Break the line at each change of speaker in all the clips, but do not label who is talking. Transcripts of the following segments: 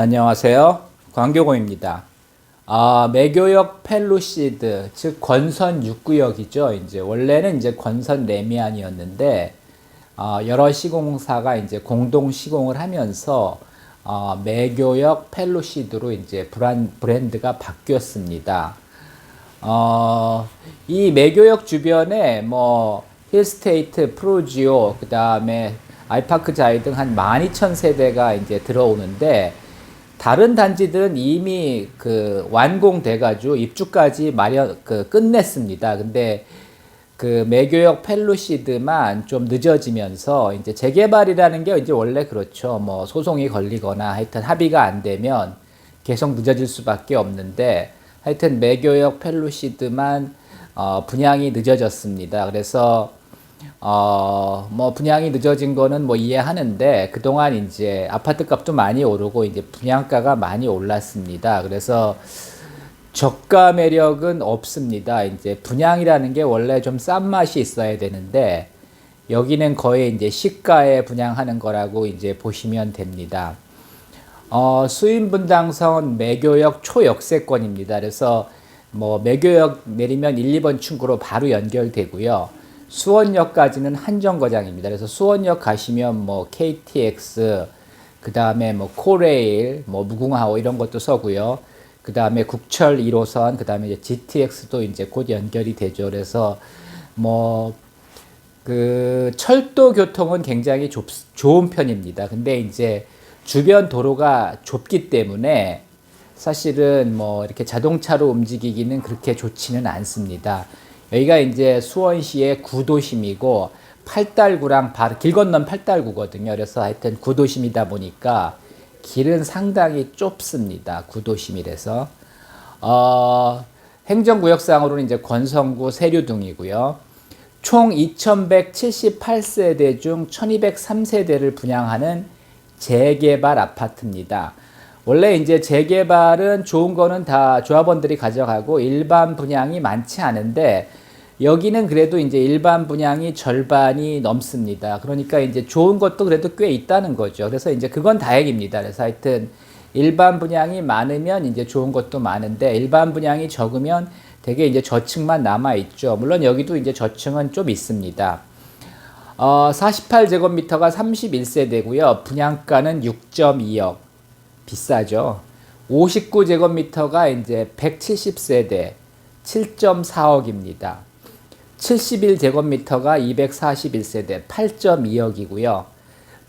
안녕하세요. 광교공입니다. 아, 매교역 펠루시드, 즉 권선 6구역이죠. 이제 원래는 이제 권선 레미안이었는데 어, 여러 시공사가 이제 공동 시공을 하면서 어, 매교역 펠루시드로 이제 브란, 브랜드가 바뀌었습니다. 어, 이 매교역 주변에 뭐 힐스테이트, 프로지오, 그 다음에 아이파크 자이 등 한 12,000 세대가 이제 들어오는데 다른 단지들은 이미 그 완공돼가지고 입주까지 마련 그 끝냈습니다. 근데 그 매교역 펠루시드만 좀 늦어지면서 이제 재개발이라는 게 이제 원래 그렇죠. 뭐 소송이 걸리거나 하여튼 합의가 안 되면 계속 늦어질 수밖에 없는데 하여튼 매교역 펠루시드만 어, 분양이 늦어졌습니다. 그래서 어, 뭐 분양이 늦어진 거는 뭐 이해하는데 그동안 이제 아파트 값도 많이 오르고 이제 분양가가 많이 올랐습니다. 그래서 저가 매력은 없습니다. 이제 분양이라는 게 원래 좀 싼 맛이 있어야 되는데 여기는 거의 이제 시가에 분양하는 거라고 이제 보시면 됩니다. 어, 수인 분당선 매교역 초역세권입니다. 그래서 뭐 매교역 내리면 1, 2번 출구로 바로 연결되고요. 수원역까지는 한정거장입니다. 그래서 수원역 가시면 뭐 KTX, 그 다음에 뭐 코레일, 뭐 무궁화호 이런 것도 서고요. 그 다음에 국철 1호선, 그 다음에 이제 GTX도 이제 곧 연결이 되죠. 그래서 뭐 그 철도 교통은 굉장히 좁, 좋은 편입니다. 근데 이제 주변 도로가 좁기 때문에 사실은 뭐 이렇게 자동차로 움직이기는 그렇게 좋지는 않습니다. 여기가 이제 수원시의 구도심이고 팔달구랑 바로 길 건넌 팔달구거든요. 그래서 하여튼 구도심이다 보니까 길은 상당히 좁습니다. 구도심이라서 어, 행정구역상으로는 이제 권성구 세류동이고요. 총 2,178세대 중 1,203세대를 분양하는 재개발 아파트입니다. 원래 이제 재개발은 좋은 거는 다 조합원들이 가져가고 일반 분양이 많지 않은데 여기는 그래도 이제 일반 분양이 절반이 넘습니다. 그러니까 이제 좋은 것도 그래도 꽤 있다는 거죠. 그래서 이제 그건 다행입니다. 그래서 하여튼 일반 분양이 많으면 이제 좋은 것도 많은데 일반 분양이 적으면 되게 이제 저층만 남아 있죠. 물론 여기도 이제 저층은 좀 있습니다. 어, 48제곱미터가 31세대고요. 분양가는 6.2억. 비싸죠. 59제곱미터가 이제 170세대 7.4억입니다. 71제곱미터가 241세대 8.2억이고요.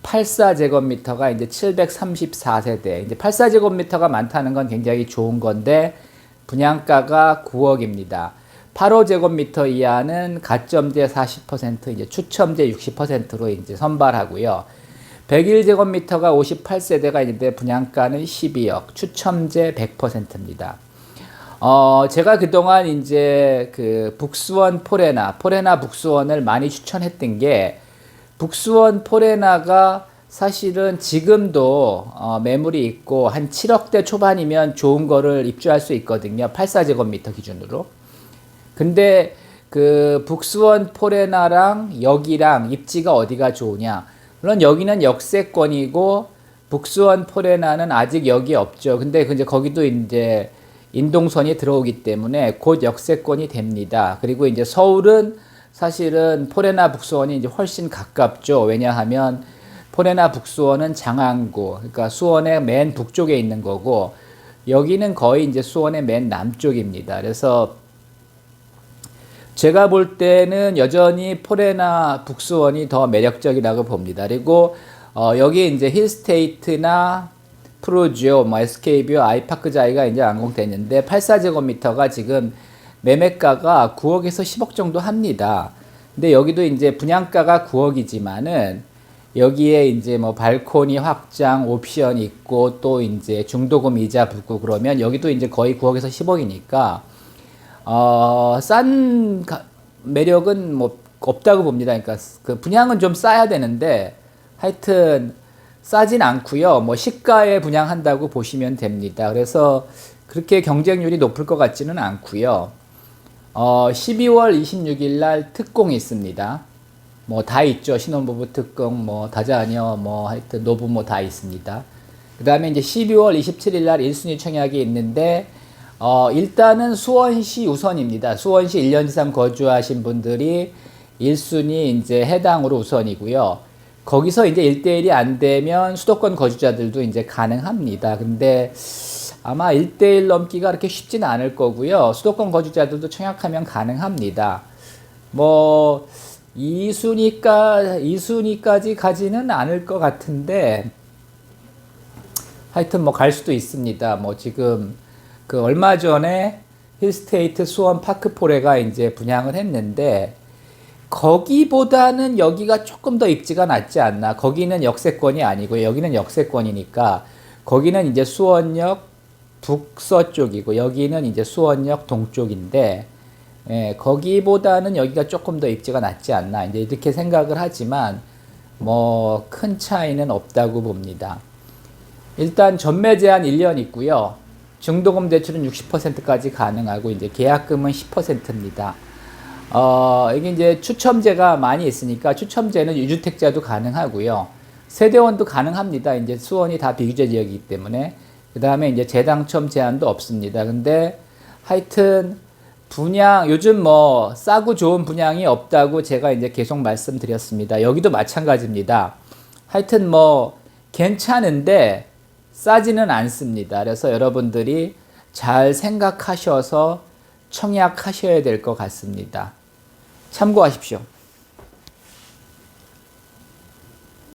84제곱미터가 이제 734세대. 이제 84제곱미터가 많다는 건 굉장히 좋은 건데 분양가가 9억입니다. 85제곱미터 이하는 가점제 40%, 이제 추첨제 60%로 이제 선발하고요. 101제곱미터가 58세대가 있는데 분양가는 12억, 추첨제 100%입니다. 어, 제가 그동안 이제 그 북수원 포레나, 포레나 북수원을 많이 추천했던 게 북수원 포레나가 사실은 지금도 어, 매물이 있고 한 7억대 초반이면 좋은 거를 입주할 수 있거든요. 84제곱미터 기준으로. 근데 그 북수원 포레나랑 여기랑 입지가 어디가 좋으냐? 물론 여기는 역세권이고 북수원 포레나는 아직 여기 없죠. 근데 이제 거기도 이제 인동선이 들어오기 때문에 곧 역세권이 됩니다. 그리고 이제 서울은 사실은 포레나 북수원이 이제 훨씬 가깝죠. 왜냐하면 포레나 북수원은 장안구, 그러니까 수원의 맨 북쪽에 있는 거고 여기는 거의 이제 수원의 맨 남쪽입니다. 그래서 제가 볼 때는 여전히 포레나 북수원이 더 매력적이라고 봅니다. 그리고 어, 여기 이제 힐스테이트나 프로지오, 뭐 SK뷰, 아이파크자이가 이제 완공됐는데 84제곱미터가 지금 매매가가 9억에서 10억 정도 합니다. 근데 여기도 이제 분양가가 9억이지만은 여기에 이제 뭐 발코니 확장 옵션 있고 또 이제 중도금 이자 붙고 그러면 여기도 이제 거의 9억에서 10억이니까 어, 싼 가, 매력은 뭐 없다고 봅니다. 그러니까 그 분양은 좀 싸야 되는데 하여튼 싸진 않고요. 뭐 시가에 분양한다고 보시면 됩니다. 그래서 그렇게 경쟁률이 높을 것 같지는 않고요. 어, 12월 26일 날 특공이 있습니다. 뭐 다 있죠. 신혼부부 특공, 뭐 다자녀, 뭐 하여튼 노부 뭐다 있습니다. 그 다음에 이제 12월 27일 날 1순위 청약이 있는데, 어, 일단은 수원시 우선입니다. 수원시 1년 이상 거주하신 분들이 1순위 이제 해당으로 우선이고요. 거기서 이제 1대1이 안 되면 수도권 거주자들도 이제 가능합니다. 근데 아마 1대1 넘기가 그렇게 쉽지는 않을 거고요. 수도권 거주자들도 청약하면 가능합니다. 뭐, 2순위까, 2순위까지 가지는 않을 것 같은데, 하여튼 뭐 갈 수도 있습니다. 뭐 지금 그 얼마 전에 힐스테이트 수원 파크포레가 이제 분양을 했는데 거기보다는 여기가 조금 더 입지가 낫지 않나. 거기는 역세권이 아니고 여기는 역세권이니까 거기는 이제 수원역 북서쪽이고 여기는 이제 수원역 동쪽인데 예, 거기보다는 여기가 조금 더 입지가 낫지 않나. 이제 이렇게 생각을 하지만 뭐 큰 차이는 없다고 봅니다. 일단 전매 제한 1년 있고요. 중도금 대출은 60%까지 가능하고 이제 계약금은 10%입니다. 어, 이게 이제 추첨제가 많이 있으니까 추첨제는 유주택자도 가능하고요. 세대원도 가능합니다. 이제 수원이 다 비규제 지역이기 때문에. 그 다음에 이제 재당첨 제한도 없습니다. 근데 하여튼 분양, 요즘 뭐 싸고 좋은 분양이 없다고 제가 이제 계속 말씀드렸습니다. 여기도 마찬가지입니다. 하여튼 뭐 괜찮은데 싸지는 않습니다. 그래서 여러분들이 잘 생각하셔서 청약하셔야 될 것 같습니다. 참고하십시오.